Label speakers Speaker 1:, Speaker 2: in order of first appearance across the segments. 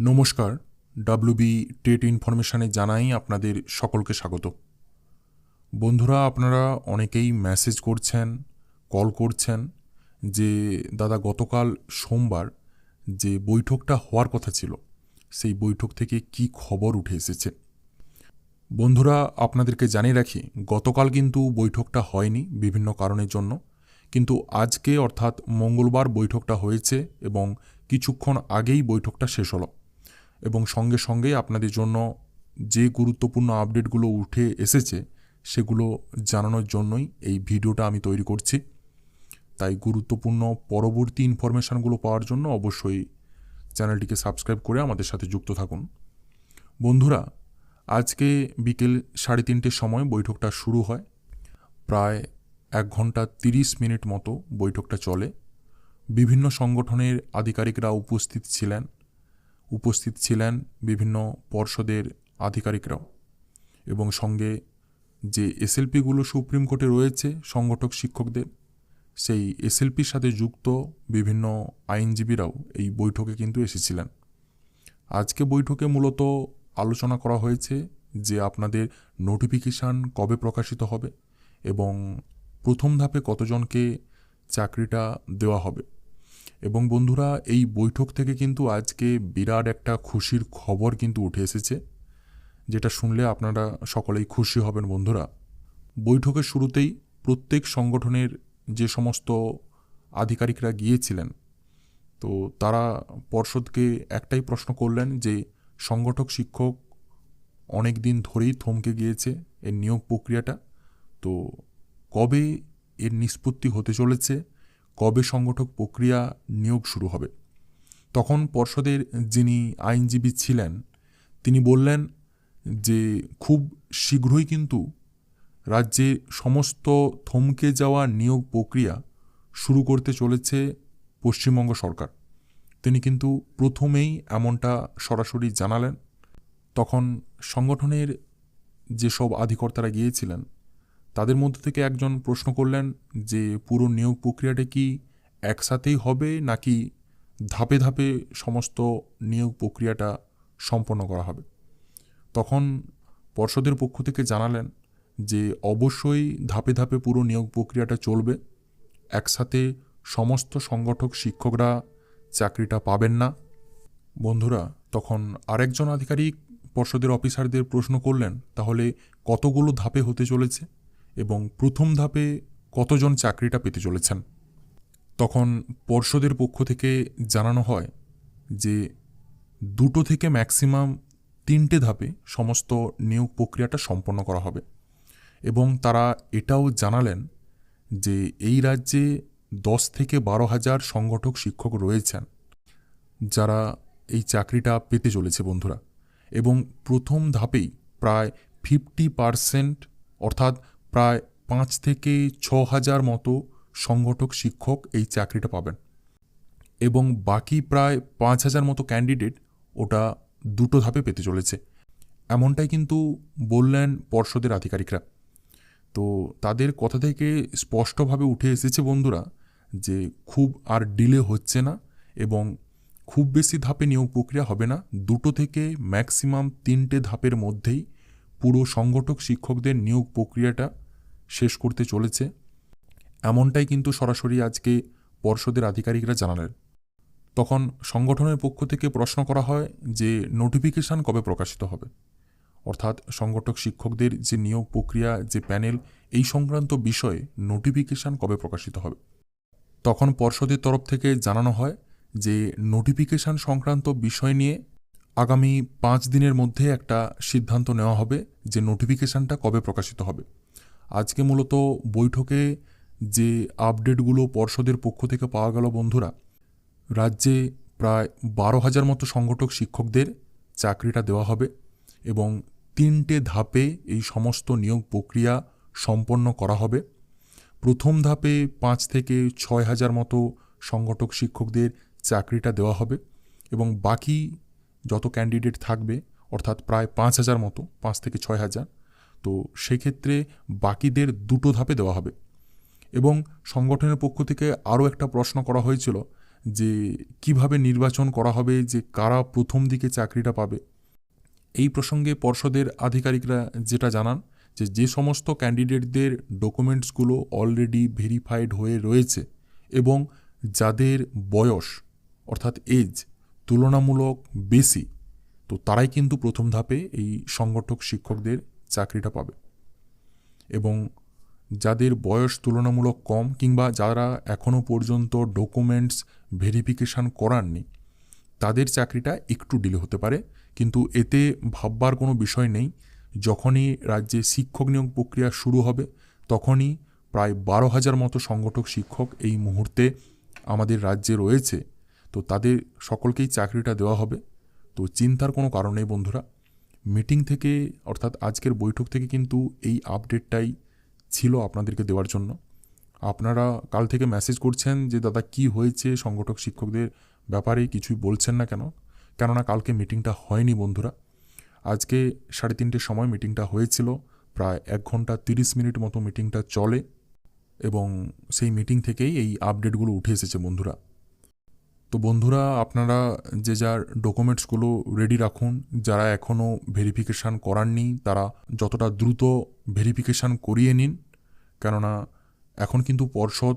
Speaker 1: নমস্কার WB TET ইনফরমেশানে জানাই আপনাদের সকলকে স্বাগত। বন্ধুরা, আপনারা অনেকেই মেসেজ করছেন কল করছেন যে, দাদা, গতকাল সোমবার যে বৈঠকটা হওয়ার কথা ছিল, সেই বৈঠক থেকে কি খবর উঠে এসেছে? বন্ধুরা, আপনাদেরকে জানিয়ে রাখি, গতকাল কিন্তু বৈঠকটা হয়নি বিভিন্ন কারণের জন্য, কিন্তু আজকে অর্থাৎ মঙ্গলবার বৈঠকটা হয়েছে এবং কিছুক্ষণ আগেই বৈঠকটা শেষ হলো। এবং সঙ্গে সঙ্গে আপনাদের জন্য যে গুরুত্বপূর্ণ আপডেটগুলো উঠে এসেছে, সেগুলো জানানোর জন্যই এই ভিডিওটা আমি তৈরি করছি। তাই গুরুত্বপূর্ণ পরবর্তী ইনফরমেশানগুলো পাওয়ার জন্য অবশ্যই চ্যানেলটিকে সাবস্ক্রাইব করে আমাদের সাথে যুক্ত থাকুন। বন্ধুরা, আজকে বিকেল সাড়ে তিনটের সময় বৈঠকটা শুরু হয়। প্রায় এক ঘণ্টা তিরিশ মিনিট মতো বৈঠকটা চলে। বিভিন্ন সংগঠনের আধিকারিকরা উপস্থিত ছিলেন। উপস্থিত ছিলেন বিভিন্ন পর্ষদের আধিকারিকরাও এবং সঙ্গে যে এসএলপিগুলো সুপ্রিম কোর্টে রয়েছে সংগঠক শিক্ষকদের, সেই এসএলপির সাথে যুক্ত বিভিন্ন আইনজীবীরাও এই বৈঠকে কিন্তু এসেছিলেন। আজকে বৈঠকে মূলত আলোচনা করা হয়েছে যে আপনাদের নোটিফিকেশান কবে প্রকাশিত হবে এবং প্রথম ধাপে কতজনকে চাকরিটা দেওয়া হবে। এবং বন্ধুরা, এই বৈঠক থেকে কিন্তু আজকে বিরাট একটা খুশির খবর কিন্তু উঠে এসেছে, যেটা শুনলে আপনারা সকলেই খুশি হবেন বন্ধুরা। বৈঠকের শুরুতেই প্রত্যেক সংগঠনের যে সমস্ত আধিকারিকরা গিয়েছিলেন, তো তারা পর্ষদকে একটাই প্রশ্ন করলেন যে, সংগঠক শিক্ষক অনেক দিন ধরেই থমকে গিয়েছে এর নিয়োগ প্রক্রিয়াটা, তো কবে এর নিষ্পত্তি হতে চলেছে কবে সংগঠক প্রক্রিয়া নিয়োগ শুরু হবে? তখন পর্ষদের যিনি আইনজীবী ছিলেন, তিনি বললেন যে খুব শীঘ্রই কিন্তু রাজ্যে সমস্ত থমকে যাওয়া নিয়োগ প্রক্রিয়া শুরু করতে চলেছে পশ্চিমবঙ্গ সরকার। তিনি কিন্তু প্রথমেই এমনটা সরাসরি জানালেন। তখন সংগঠনের যেসব আধিকর্তারা গিয়েছিলেন তাদের মধ্যে থেকে একজন প্রশ্ন করলেন যে পুরো নিয়োগ প্রক্রিয়াটা কি একসাথেই হবে নাকি ধাপে ধাপে সমস্ত নিয়োগ প্রক্রিয়াটা সম্পন্ন করা হবে? তখন পর্ষদের পক্ষ থেকে জানালেন যে অবশ্যই ধাপে ধাপে পুরো নিয়োগ প্রক্রিয়াটা চলবে, একসাথে সমস্ত সংগঠক শিক্ষকরা চাকরিটা পাবেন না। বন্ধুরা, তখন আরেকজন আধিকারিক পর্ষদের অফিসারদের প্রশ্ন করলেন, তাহলে কতগুলো ধাপে হতে চলেছে? এবং প্রথম ধাপে কতজন চাকরিটা পেতে চলেছেন। তখন পর্ষদের পক্ষ থেকে জানানো হয় যে দুটো থেকে ম্যাক্সিমাম তিনটে ধাপে সমস্ত নিয়োগ প্রক্রিয়াটা সম্পন্ন করা হবে এবং তারা এটাও জানালেন যে এই রাজ্যে দশ থেকে বারো হাজার সংগঠক শিক্ষক রয়েছেন যারা এই চাকরিটা পেতে চলেছে বন্ধুরা এবং প্রথম ধাপেই প্রায় ফিফটি পারসেন্ট অর্থাৎ প্রায় পাঁচ থেকে ছ হাজার মতো সংগঠক, শিক্ষক এই চাকরিটা পাবেন। এবং বাকি প্রায় পাঁচ হাজার মতো ক্যান্ডিডেট ওটা দুটো ধাপে পেতে চলেছে। এমনটাই কিন্তু বললেন পর্ষদের আধিকারিকরা। তো তাদের কথা থেকে স্পষ্টভাবে উঠে এসেছে বন্ধুরা যে খুব আর ডিলে হচ্ছে না এবং খুব বেশি ধাপে নিয়োগ প্রক্রিয়া হবে না। দুটো থেকে ম্যাক্সিমাম তিনটে ধাপের মধ্যেই পুরো সংগঠক শিক্ষকদের নিয়োগ প্রক্রিয়াটা শেষ করতে চলেছে। এমনটাই কিন্তু সরাসরি আজকে পর্ষদের আধিকারিকরা জানালেন। তখন সংগঠনের পক্ষ থেকে প্রশ্ন করা হয় যে নোটিফিকেশান কবে প্রকাশিত হবে? অর্থাৎ সংগঠক শিক্ষকদের যে নিয়োগ প্রক্রিয়া, যে প্যানেল, এই সংক্রান্ত বিষয়ে নোটিফিকেশান কবে প্রকাশিত হবে? তখন পর্ষদের তরফ থেকে জানানো হয় যে নোটিফিকেশান সংক্রান্ত বিষয় নিয়ে আগামী পাঁচ দিনের মধ্যে একটা সিদ্ধান্ত নেওয়া হবে যে নোটিফিকেশানটা কবে প্রকাশিত হবে। আজকে মূলত বৈঠকে যে আপডেটগুলো পর্ষদের পক্ষ থেকে পাওয়া গেল বন্ধুরা, রাজ্যে প্রায় বারো হাজার মতো সংগঠক শিক্ষকদের চাকরিটা দেওয়া হবে এবং তিনটে ধাপে এই সমস্ত নিয়োগ প্রক্রিয়া সম্পন্ন করা হবে। প্রথম ধাপে পাঁচ থেকে ছয় হাজার মতো সংগঠক শিক্ষকদের চাকরিটা দেওয়া হবে এবং বাকি যত ক্যান্ডিডেট থাকবে, অর্থাৎ প্রায় পাঁচ হাজার মতো, পাঁচ থেকে ছয় হাজার, তো সেক্ষেত্রে বাকিদের দুটো ধাপে দেওয়া হবে। এবং সংগঠনের পক্ষ থেকে আরও একটা প্রশ্ন করা হয়েছিল যে কীভাবে নির্বাচন করা হবে, যে কারা প্রথম দিকে চাকরিটা পাবে। এই প্রসঙ্গে পর্ষদের আধিকারিকরা যেটা জানান, যে যে সমস্ত ক্যান্ডিডেটদের ডকুমেন্টসগুলো অলরেডি ভেরিফাইড হয়ে রয়েছে এবং যাদের বয়স, অর্থাৎ এজ তুলনামূলক বেশি, তো তারাই কিন্তু প্রথম ধাপে এই সংগঠক শিক্ষকদের চাকরিটা পাবে। এবং যাদের বয়স তুলনামূলক কম কিংবা যারা এখনও পর্যন্ত ডকুমেন্টস ভেরিফিকেশান করাননি, তাদের চাকরিটা একটু ডিলে হতে পারে। কিন্তু এতে ভাববার কোনো বিষয় নেই, যখনই রাজ্যে শিক্ষক নিয়োগ প্রক্রিয়া শুরু হবে, তখনই প্রায় বারো হাজার মতো সংগঠক শিক্ষক এই মুহূর্তে আমাদের রাজ্যে রয়েছে। তো তাদের সকলকেই চাকরিটা দেওয়া হবে। তো চিন্তার কোনো কারণ নেই বন্ধুরা। মিটিং থেকে, অর্থাৎ আজকের বৈঠক থেকে কিন্তু এই আপডেটটাই ছিল আপনাদেরকে দেওয়ার জন্য। আপনারা কাল থেকে মেসেজ করছেন যে, দাদা, কি হয়েছে? সংগঠক শিক্ষকদের ব্যাপারে কিছুই বলছেন না কেন? কেননা কালকে মিটিংটা হয়নি বন্ধুরা। আজকে সাড়ে তিনটের সময় মিটিংটা হয়েছিল। প্রায় এক ঘণ্টা তিরিশ মিনিট মতো মিটিংটা চলে এবং সেই মিটিং থেকেই এই আপডেটগুলো উঠে এসেছে বন্ধুরা। তো বন্ধুরা, আপনারা যে যার ডকুমেন্টসগুলো রেডি রাখুন, যারা এখনও ভেরিফিকেশান করাননি তারা যতটা দ্রুত ভেরিফিকেশান করিয়ে নিন। কেননা, এখন কিন্তু পর্ষদ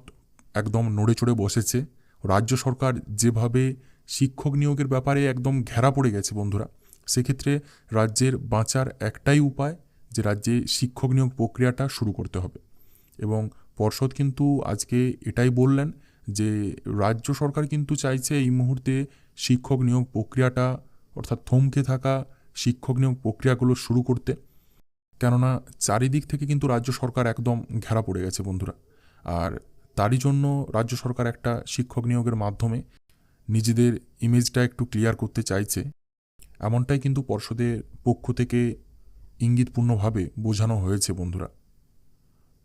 Speaker 1: একদম নড়ে চড়ে বসেছে। রাজ্য সরকার যেভাবে শিক্ষক নিয়োগের ব্যাপারে একদম ঘেরা পড়ে গেছে বন্ধুরা, সেক্ষেত্রে রাজ্যের বাঁচার একটাই উপায় যে রাজ্যে শিক্ষক নিয়োগ প্রক্রিয়াটা শুরু করতে হবে। এবং পর্ষদ কিন্তু আজকে এটাই বললেন যে রাজ্য সরকার কিন্তু চাইছে এই মুহূর্তে শিক্ষক নিয়োগ প্রক্রিয়াটা, অর্থাৎ থমকে থাকা শিক্ষক নিয়োগ প্রক্রিয়াগুলো শুরু করতে। কেননা চারিদিক থেকে কিন্তু রাজ্য সরকার একদম ঘেরা পড়ে গেছে বন্ধুরা। আর তারই জন্য রাজ্য সরকার একটা শিক্ষক নিয়োগের মাধ্যমে নিজেদের ইমেজটা একটু ক্লিয়ার করতে চাইছে। এমনটাই কিন্তু পর্ষদের পক্ষ থেকে ইঙ্গিতপূর্ণভাবে বোঝানো হয়েছে বন্ধুরা।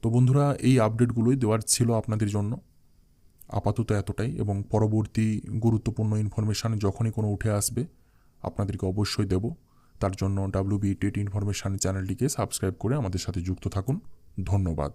Speaker 1: তো বন্ধুরা, এই আপডেটগুলোই দেওয়ার ছিল আপনাদের জন্য। আপাতত এতটাই এবং পরবর্তী গুরুত্বপূর্ণ ইনফরমেশান যখনই কোনো উঠে আসবে, আপনাদেরকে অবশ্যই দেব। তার জন্য ডাব্লিউ টেট ইনফরমেশান চ্যানেলটিকে সাবস্ক্রাইব করে আমাদের সাথে যুক্ত থাকুন। ধন্যবাদ।